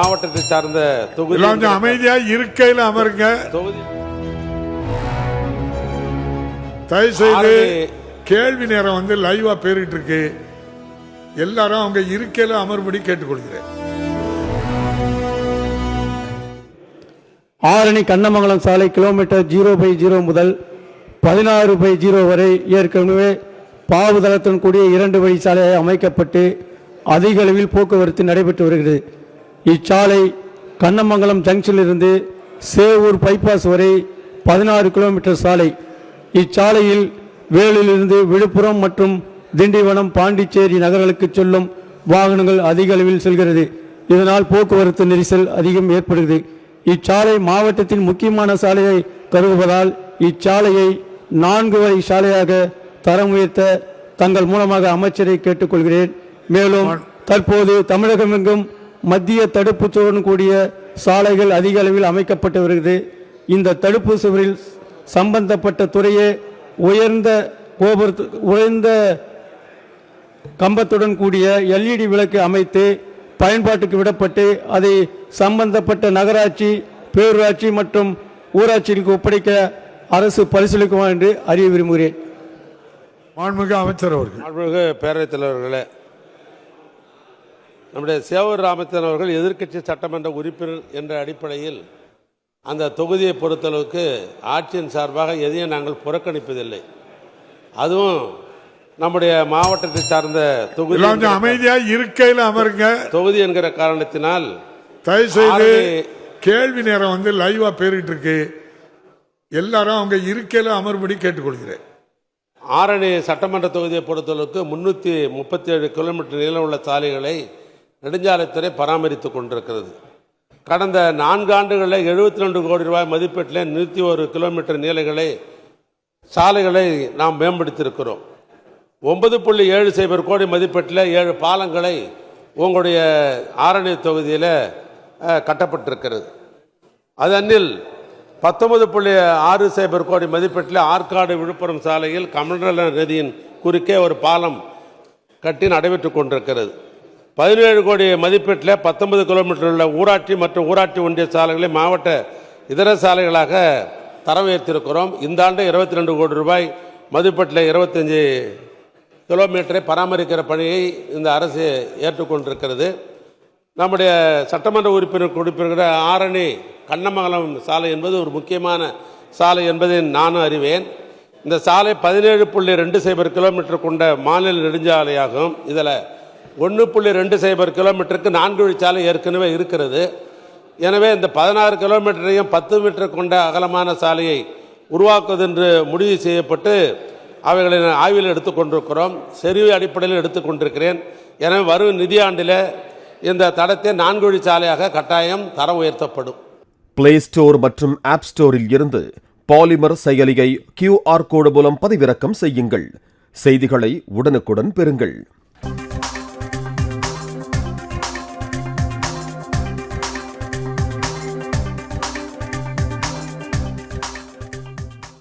மாவட்டத்தை சார்ந்த தொகுதி கொஞ்சம் அமைதியா இருக்கையில அமருங்க. தொகுதி தயவு செய்து கேள்வி நேரம் வந்து லைவா பேரிட்டு இருக்கு எல்லாரும் அவங்க இருக்கையில அமர்படி கேட்டுக்கொள்கிறேன். ஆரணி கண்ணமங்கலம் சாலை கிலோமீட்டர் ஜீரோ பை ஜீரோ முதல் பதினாறு பை ஜீரோ வரை ஏற்கனவே பாவுதளத்துடன் கூடிய இரண்டு வழி சாலை அமைக்கப்பட்டு அதிக அளவில் போக்குவரத்து நடைபெற்று வருகிறது. இச்சாலை கண்ணமங்கலம் ஜங்ஷனிலிருந்து சேவூர் பைபாஸ் வரை பதினாறு கிலோமீட்டர் சாலை. இச்சாலையில் வேலூரிலிருந்து விழுப்புரம் மற்றும் திண்டிவனம் பாண்டிச்சேரி நகர்களுக்கு செல்லும் வாகனங்கள் அதிக அளவில் செல்கிறது. இதனால் போக்குவரத்து நெரிசல் அதிகம் ஏற்படுகிறது. இச்சாலை மாவட்டத்தின் முக்கியமான சாலையை கருதுவதால் இச்சாலையை நான்கு வழி சாலையாக தரம் உயர்த்த தங்கள் மூலமாக அமைச்சரை கேட்டுக்கொள்கிறேன். மேலும் தற்போது தமிழகமெங்கும் மத்திய தடுப்பு சுவருடன் கூடிய சாலைகள் அதிக அளவில் அமைக்கப்பட்டு வருகிறது. இந்த தடுப்பு சுவரில் சம்பந்தப்பட்ட துறையே உயர்ந்த கோபுரத்து உயர்ந்த கம்பத்துடன் கூடிய எல்இடி விளக்கு அமைத்து பயன்பாட்டுக்கு விடப்பட்டு அதை சம்பந்தப்பட்ட நகராட்சி பேரூராட்சி மற்றும் ஊராட்சிகளுக்கு ஒப்படைக்க அரசு பரிசீலிக்குமா என்று அறிய விரும்புகிறேன். மாண்புமிகு அமைச்சர் அவர்கள். மாண்புமிகு பேரவைத் தலைவர்களே நம்முடைய சேவூர் ராமச்சந்திரன் அவர்கள் எதிர்க்கட்சி சட்டமன்ற உறுப்பினர் என்ற அடிப்படையில் அந்த தொகுதியை பொறுத்தளவுக்கு ஆட்சியின் சார்பாக எதையும் நாங்கள் புறக்கணிப்பதில்லை. அதுவும் நம்முடைய மாவட்டத்தை சார்ந்த தொகுதி எல்லாம் கொஞ்சம் என்கிற- அமைதியா இருக்கையில அமருங்க. தொகுதி என்கிற காரணத்தினால் தயவு செய்து ஆரணி- கேள்வி நேரம் வந்து லைவா பேரிட்டு இருக்கு. எல்லாரும் அவங்க இருக்கையில அமர்படி கேட்டுக்கொள்கிறேன். ஆரணி சட்டமன்ற தொகுதியை பொறுத்தளவுக்கு முன்னூற்றி முப்பத்தி ஏழு கிலோமீட்டர் நீளம் உள்ள சாலைகளை நெடுஞ்சாலைத்துறை பராமரித்து கொண்டிருக்கிறது. கடந்த நான்கு ஆண்டுகளில் எழுபத்தி ரெண்டு கோடி ரூபாய் மதிப்பீட்டில் நூற்றி ஒரு கிலோமீட்டர் நீளங்களை சாலைகளை நாம் மேம்படுத்தியிருக்கிறோம். ஒன்பது புள்ளி ஏழு சைபர் கோடி மதிப்பீட்டில் ஏழு பாலங்களை உங்களுடைய ஆரணி தொகுதியில் கட்டப்பட்டிருக்கிறது. அதனில் பத்தொன்பது புள்ளி ஆறு சைபர் கோடி மதிப்பீட்டில் ஆற்காடு விழுப்புரம் சாலையில் கமண்டல நதியின் குறுக்கே ஒரு பாலம் கட்டி நடைபெற்று கொண்டிருக்கிறது. பதினேழு கோடி மதிப்பீட்டில் பத்தொன்பது கிலோமீட்டர் உள்ள ஊராட்சி மற்றும் ஊராட்சி ஒன்றிய சாலைகளை மாவட்ட இதர சாலைகளாக தரம் உயர்த்தியிருக்கிறோம் இந்த ஆண்டு இருபத்தி ரெண்டு கோடி ரூபாய் மதிப்பீட்டில் இருபத்தஞ்சி கிலோமீட்டரை பராமரிக்கிற பணியை இந்த அரசு ஏற்றுக்கொண்டிருக்கிறது. நம்முடைய சட்டமன்ற உறுப்பினர் கொடுப்பிருக்கிற ஆரணி கண்ணமங்கலம் சாலை என்பது ஒரு முக்கியமான சாலை என்பதை நானும் அறிவேன். இந்த சாலை பதினேழு புள்ளி ரெண்டு சைபர் கிலோமீட்டர் கொண்ட மாநில நெடுஞ்சாலையாகும். இதில் ஒன்று புள்ளி ரெண்டு சைபர் கிலோமீட்டருக்கு நான்கு வழிச்சாலை ஏற்கனவே இருக்கிறது. எனவே இந்த பதினாறு கிலோமீட்டரையும் பத்து மீட்டர் கொண்ட அகலமான சாலையை உருவாக்குவது என்று முடிவு செய்யப்பட்டு அவைகளை நான் ஆய்வில் எடுத்துக்கொண்டிருக்கிறோம் செறிவு அடிப்படையில் எடுத்துக்கொண்டிருக்கிறேன் எனவே வரும் நிதியாண்டில் இந்த தடத்தை நான்கு வழிச்சாலையாக கட்டாயம் தரம் உயர்த்தப்படும். பிளே ஸ்டோர் மற்றும் ஆப் ஸ்டோரில் இருந்து பாலிமர் செயலியை கியூஆர் கோடு மூலம் பதிவிறக்கம் செய்யுங்கள். செய்திகளை உடனுக்குடன் பெறுங்கள்.